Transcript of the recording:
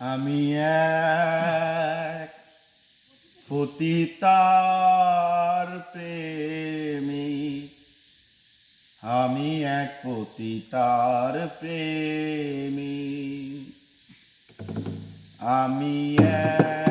আমি এক পতিতার প্রেমী। আমি এক পতিতার প্রেমী। আমি এক